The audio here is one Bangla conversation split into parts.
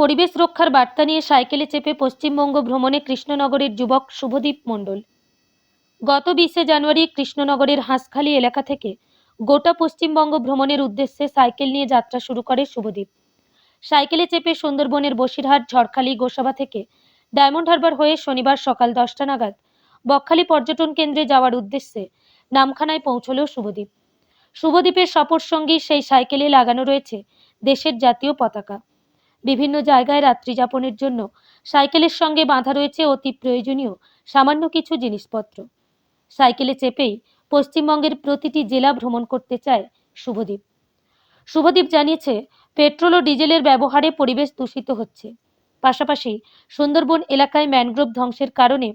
পরিবেশ রক্ষার বার্তা নিয়ে সাইকেলে চেপে পশ্চিমবঙ্গ ভ্রমণে কৃষ্ণনগরের যুবক শুভদীপ মণ্ডল। গত বিশে জানুয়ারি কৃষ্ণনগরের হাঁসখালি এলাকা থেকে গোটা পশ্চিমবঙ্গ ভ্রমণের উদ্দেশ্যে সাইকেল নিয়ে যাত্রা শুরু করে শুভদীপ। সাইকেলে চেপে সুন্দরবনের বসিরহাট, ঝড়খালি গোসাবা থেকে ডায়মন্ড হারবার হয়ে শনিবার সকাল দশটা নাগাদ বকখালি পর্যটন কেন্দ্রে যাওয়ার উদ্দেশ্যে নামখানায় পৌঁছলো শুভদীপ। শুভদীপের সফর সঙ্গী সেই সাইকেলে লাগানো রয়েছে দেশের জাতীয় পতাকা। বিভিন্ন জায়গায় রাত্রি যাপনের জন্য সাইকেলের সঙ্গে বাঁধা রয়েছে অতি প্রয়োজনীয় সামান্য কিছু জিনিসপত্র। সাইকেলে চেপেই পশ্চিমবঙ্গের প্রতিটি জেলা ভ্রমণ করতে চায় শুভদীপ। শুভদীপ জানিয়েছে, পেট্রোল ও ডিজেলের ব্যবহারে পরিবেশ দূষিত হচ্ছে। পাশাপাশি সুন্দরবন এলাকায় ম্যানগ্রোভ ধ্বংসের কারণে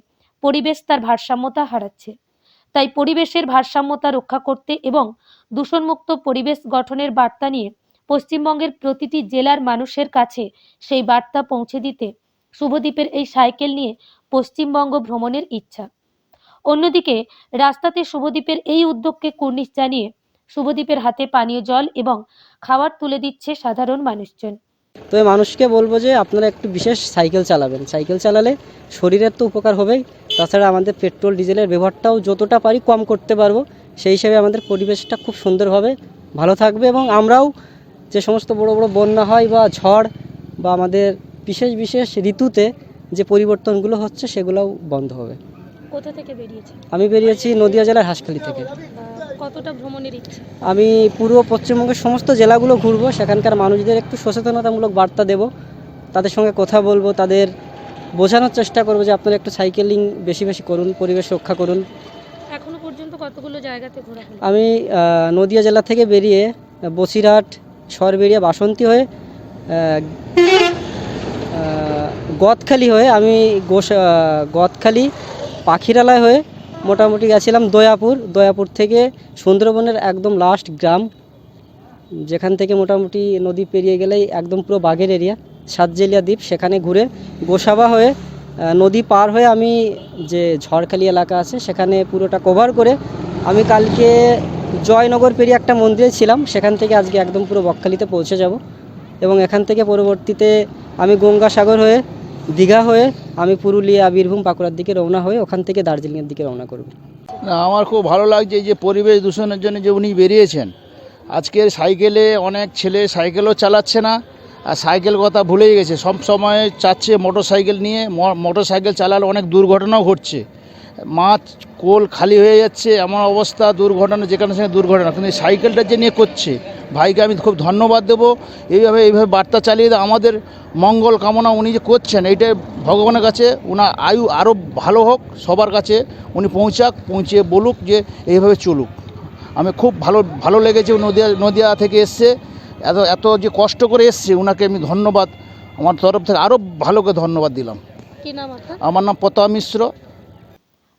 পরিবেশ তার ভারসাম্যতা হারাচ্ছে। তাই পরিবেশের ভারসাম্যতা রক্ষা করতে এবং দূষণমুক্ত পরিবেশ গঠনের বার্তা নিয়ে পশ্চিমবঙ্গের প্রতিটি জেলার মানুষের কাছে সেই বার্তা পৌঁছে দিতে শুভদ্বীপের এই সাইকেল নিয়ে পশ্চিমবঙ্গ ভ্রমণের ইচ্ছা। অন্যদিকে, রাস্তাতে শুভদ্বীপের এই উদ্যোগকে কুর্নিশ জানিয়ে শুভদ্বীপের হাতে পানীয় জল এবং খাবার তুলে দিচ্ছে সাধারণ মানুষজন। তো এই মানুষকে বলব যে, আপনারা একটু বিশেষ সাইকেল চালাবেন। সাইকেল চালালে শরীরের তো উপকার হবেই। তাছাড়া আমাদের পেট্রোল, ডিজেলের ব্যবহারটাও যতটা পারি কম করতে পারব। সেই হিসেবে আমাদের পরিবেশটা খুব সুন্দরভাবে ভালো থাকবে এবং আমরাও যে সমস্ত বড় বড় বন্যা হয় বা ঝড় বা আমাদের বিশেষ বিশেষ ঋতুতে যে পরিবর্তনগুলো হচ্ছে সেগুলোও বন্ধ হবে। কোথা থেকে বেরিয়েছে? আমি বেরিয়েছি নদিয়া জেলার হাসখালি থেকে। কতটা ভ্রমণের ইচ্ছে? আমি পুরো পশ্চিমবঙ্গের সমস্ত জেলাগুলো ঘুরবো সেখানকার মানুষদের একটু সচেতনতামূলক বার্তা দেব তাদের সঙ্গে কথা বলব তাদের বোঝানোর চেষ্টা করব যে আপনারা একটু সাইকেলিং বেশি বেশি করুন পরিবেশ রক্ষা করুন। এখনও পর্যন্ত কতগুলো জায়গাতে ঘোরা আমি নদিয়া জেলা থেকে বেরিয়ে বসিরহাট শহর বেরিয়ে বাসন্তী হয়ে গদখালি হয়ে আমি গোস গদখালি পাখিরালয় হয়ে মোটামুটি গেছিলাম দয়াপুর। দয়াপুর থেকে সুন্দরবনের একদম লাস্ট গ্রাম, যেখান থেকে মোটামুটি নদী পেরিয়ে গেলেই একদম পুরো বাঘের এরিয়া সাতজেলিয়া দ্বীপ, সেখানে ঘুরে গোসাবা হয়ে নদী পার হয়ে আমি যে ঝড়খালি এলাকা আছে, সেখানে পুরোটা কভার করে আমি কালকে জয়নগর পেরিয়ে একটা মন্দিরে ছিলাম, সেখান থেকে আজকে একদম পুরো বকখালিতে পৌঁছে যাব। এবং এখান থেকে পরবর্তীতে আমি গঙ্গাসাগর হয়ে, দীঘা হয়ে, আমি পুরুলিয়া, বীরভূম, বাঁকুড়ার দিকে রওনা হয়ে ওখান থেকে দার্জিলিংয়ের দিকে রওনা করব। আমার খুব ভালো লাগছে যে পরিবেশ দূষণের জন্য যে উনি বেরিয়েছেন। আজকের সাইকেলে অনেক ছেলে সাইকেলও চালাচ্ছে না, আর সাইকেল কথা ভুলেই গেছে। সব সময় চাচ্ছে মোটর সাইকেল নিয়ে মোটর সাইকেল চালালে অনেক দুর্ঘটনাও ঘটছে। মাছ কোল খালি হয়ে যাচ্ছে এমন অবস্থা দুর্ঘটনা যেখানে সেখানে দুর্ঘটনা। কিন্তু এই সাইকেলটা যে নিয়ে করছে ভাইকে আমি খুব ধন্যবাদ দেবো। এইভাবে এইভাবে বার্তা চালিয়ে দেয় আমাদের মঙ্গল কামনা উনি যে করছেন এইটাই ভগবানের কাছে ওনার আয়ু আরও ভালো হোক সবার কাছে উনি পৌঁছাক পৌঁছে বলুক যে এইভাবে চলুক। আমি খুব ভালো ভালো লেগেছে নদিয়া নদিয়া থেকে এসছে। এত এত যে কষ্ট করে এসছে ওনাকে আমি ধন্যবাদ আমার তরফ থেকে আরও ভালোকে ধন্যবাদ দিলাম। আমার নাম পতা মিশ্র।